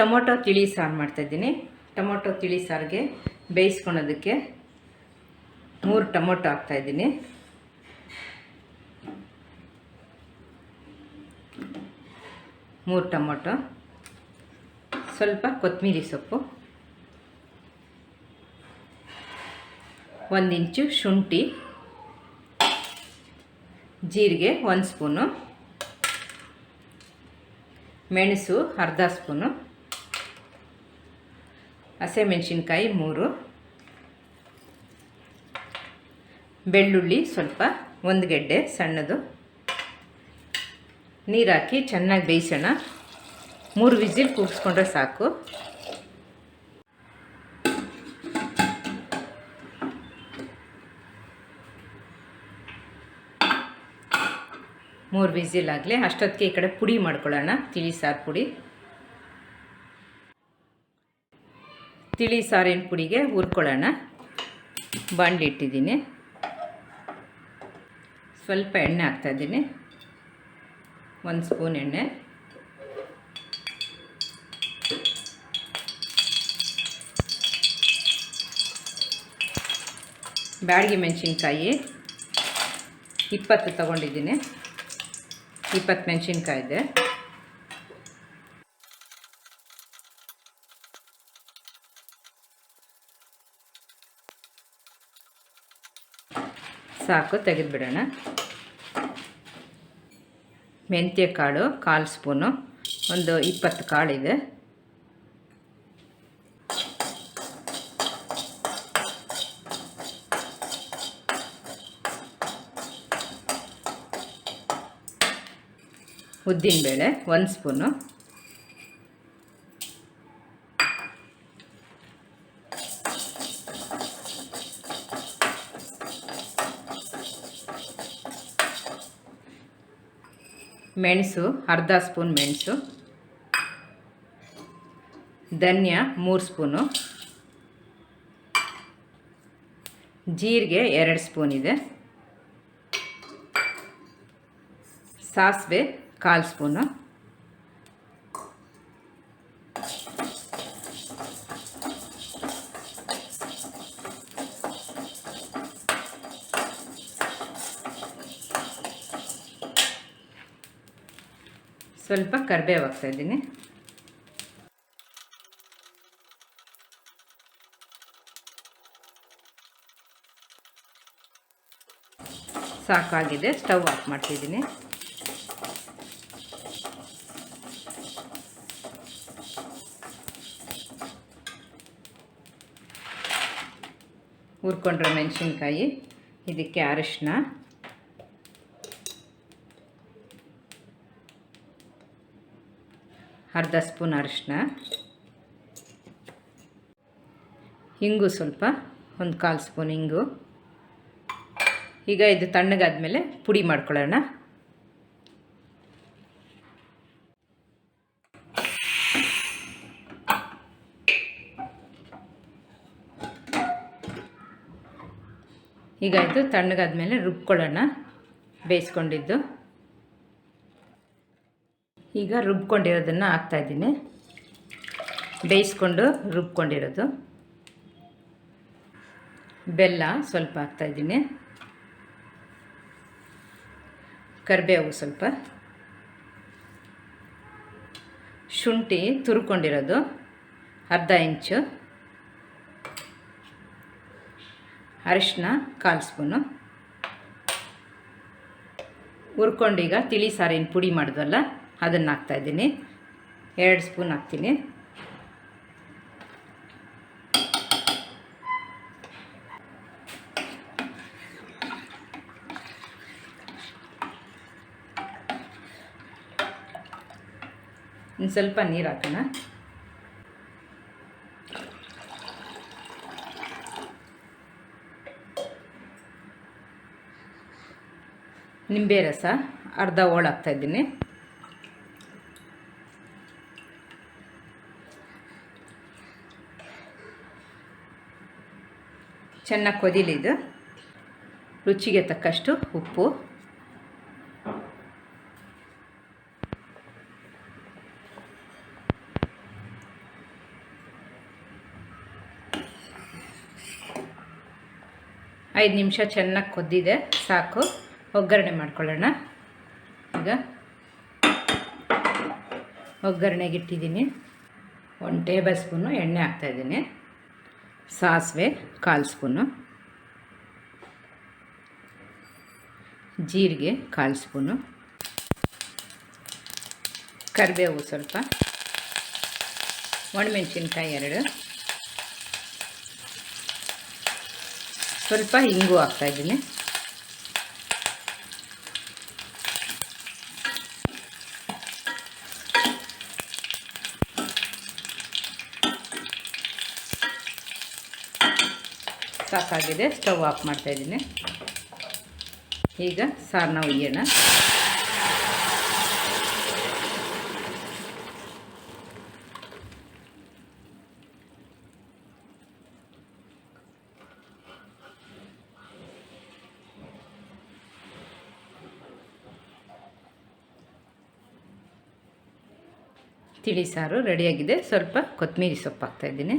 Tomato ತಿಳಿ ಸಾರು ಮಾಡ್ತಾಯಿದ್ದೀನಿ ಟೊಮೊಟೊ ತಿಳಿ ಸಾರಿಗೆ ಬೇಯಿಸ್ಕೊಳೋದಕ್ಕೆ ಮೂರು ಟೊಮೊಟೊ ಹಾಕ್ತಾಯಿದ್ದೀನಿ ಮೂರು ಟೊಮೊಟೊ, ಸ್ವಲ್ಪ ಕೊತ್ತಂಬರಿ ಸೊಪ್ಪು, ಒಂದು ಇಂಚು ಶುಂಠಿ, ಜೀರಿಗೆ ಒಂದು ಸ್ಪೂನು, ಮೆಣಸು ಅರ್ಧ ಸ್ಪೂನು. ಹಸಿಮೆಣಸಿನ್ಕಾಯಿ ಮೂರು. ಬೆಳ್ಳುಳ್ಳಿ ಸ್ವಲ್ಪ, ಒಂದು ಗೆಡ್ಡೆ ಸಣ್ಣದು. ನೀರಾಕಿ ಚೆನ್ನಾಗಿ ಬೇಯಿಸೋಣ. ಮೂರು ವಿಸಿಲ್ ಕೂಗಿಸ್ಕೊಂಡ್ರೆ ಸಾಕು. ಮೂರು ವಿಸಿಲ್ ಆಗಲಿ, ಅಷ್ಟೊತ್ತಿಗೆ ಈ ಕಡೆ ಪುಡಿ ಮಾಡ್ಕೊಳ್ಳೋಣ ತಿಳಿ ಸಾರು ಪುಡಿ. ತಿಳಿ ಸಾರಿನ ಪುಡಿಗೆ ಹುರ್ಕೊಳ್ಳೋಣ. ಬಾಂಡಿ ಇಟ್ಟಿದ್ದೀನಿ ಸ್ವಲ್ಪ ಎಣ್ಣೆ ಹಾಕ್ತಾಯಿದ್ದೀನಿ ಒಂದು ಸ್ಪೂನ್ ಎಣ್ಣೆ. ಬ್ಯಾಡಿಗೆ ಮೆಣಸಿನ್ಕಾಯಿ. ಇಪ್ಪತ್ತು ತಗೊಂಡಿದ್ದೀನಿ. ಇಪ್ಪತ್ತು ಮೆಣಸಿನ್ಕಾಯಿ ಇದೆ. ಸಾಕು ತೆಗೆದುಬಿಡೋಣ. ಮೆಂತ್ಯ ಕಾಳು ಕಾಲು ಸ್ಪೂನು ಒಂದು ಇಪ್ಪತ್ತು ಕಾಳಿದೆ ಉದ್ದಿನಬೇಳೆ ಒಂದು ಸ್ಪೂನು. ಮೆಣಸು ಅರ್ಧ ಸ್ಪೂನ್ ಮೆಣಸು ಧನ್ಯ ಮೂರು ಸ್ಪೂನು ಜೀರಿಗೆ ಎರಡು ಸ್ಪೂನ್ ಇದೆ ಸಾಸಿವೆ ಕಾಲು ಸ್ಪೂನು. ಸ್ವಲ್ಪ ಕರಿಬೇವು ಹಾಕ್ತಾಯಿದ್ದೀನಿ ಸಾಕಾಗಿದೆ ಸ್ಟವ್ ಆಫ್ ಮಾಡ್ತಿದ್ದೀನಿ. ಹುರ್ಕೊಂಡ್ರೆ ಮೆಣಸಿನ್ಕಾಯಿ ಇದಕ್ಕೆ ಅರಿಶಿನ ಅರ್ಧ ಸ್ಪೂನ್ ಅರಿಶಿನ ಹಿಂಗು ಸ್ವಲ್ಪ, ಒಂದು ಕಾಲು ಸ್ಪೂನ್ ಹಿಂಗು. ಈಗ ಇದು ತಣ್ಣಗಾದ್ಮೇಲೆ ಪುಡಿ ಮಾಡ್ಕೊಳ್ಳೋಣ. ಈಗ ಇದು ತಣ್ಣಗಾದ ಮೇಲೆ ರುಬ್ಕೊಳ್ಳೋಣ, ಬೇಯಿಸ್ಕೊಂಡಿದ್ದು. ಈಗ ರುಬ್ಕೊಂಡಿರೋದನ್ನು ಹಾಕ್ತಾಯಿದ್ದೀನಿ ಬೇಯಿಸ್ಕೊಂಡು ರುಬ್ಕೊಂಡಿರೋದು. ಬೆಲ್ಲ ಸ್ವಲ್ಪ ಹಾಕ್ತಾಯಿದ್ದೀನಿ ಕರಿಬೇವು ಸ್ವಲ್ಪ. ಶುಂಠಿ ತುರ್ಕೊಂಡಿರೋದು. ಅರ್ಧ ಇಂಚು. ಅರಿಶಿನ ಕಾಲು ಸ್ಪೂನು. ಹುರ್ಕೊಂಡೀಗ ತಿಳಿ ಸಾರಿನ ಪುಡಿ ಮಾಡಿದ್ವಲ್ಲ ಅದನ್ನು ಹಾಕ್ತಾಯಿದ್ದೀನಿ ಎರಡು ಸ್ಪೂನ್ ಹಾಕ್ತೀನಿ. ಇನ್ನು ಸ್ವಲ್ಪ ನೀರು ಹಾಕೋಣ. ನಿಂಬೆ ರಸ ಅರ್ಧ ಹೋಳು ಚೆನ್ನಾಗಿ ಕೊದಿಲಿದು ರುಚಿಗೆ ತಕ್ಕಷ್ಟು ಉಪ್ಪು. ಐದು ನಿಮಿಷ ಚೆನ್ನಾಗಿ ಕೊದ್ದಿದೆ, ಸಾಕು. ಒಗ್ಗರಣೆ ಮಾಡ್ಕೊಳ್ಳೋಣ. ಈಗ ಒಗ್ಗರಣೆಗೆ ಇಟ್ಟಿದ್ದೀನಿ. ಒಂದು ಟೇಬಲ್ ಸ್ಪೂನು ಎಣ್ಣೆ ಹಾಕ್ತಾಯಿದ್ದೀನಿ ಸಾಸಿವೆ ಕಾಲು ಸ್ಪೂನು. ಜೀರಿಗೆ ಕಾಲು ಸ್ಪೂನು. ಕರಿಬೇವು ಸ್ವಲ್ಪ. ಒಣಮೆಣಸಿನ್ಕಾಯಿ ಎರಡು. ಸ್ವಲ್ಪ ಇಂಗು ಹಾಕ್ತಾಯಿದ್ದೀನಿ ಸಾಕಾಗಿದೆ, ಸ್ಟವ್ ಆಫ್ ಮಾಡ್ತಾ ಇದ್ದೀನಿ. ಈಗ ಸಾರನ್ನ ಒಯ್ಯೋಣ ತಿಳಿ ಸಾರು ರೆಡಿಯಾಗಿದೆ. ಸ್ವಲ್ಪ ಕೊತ್ತಂಬರಿ ಸೊಪ್ಪು ಹಾಕ್ತಾಯಿದ್ದೀನಿ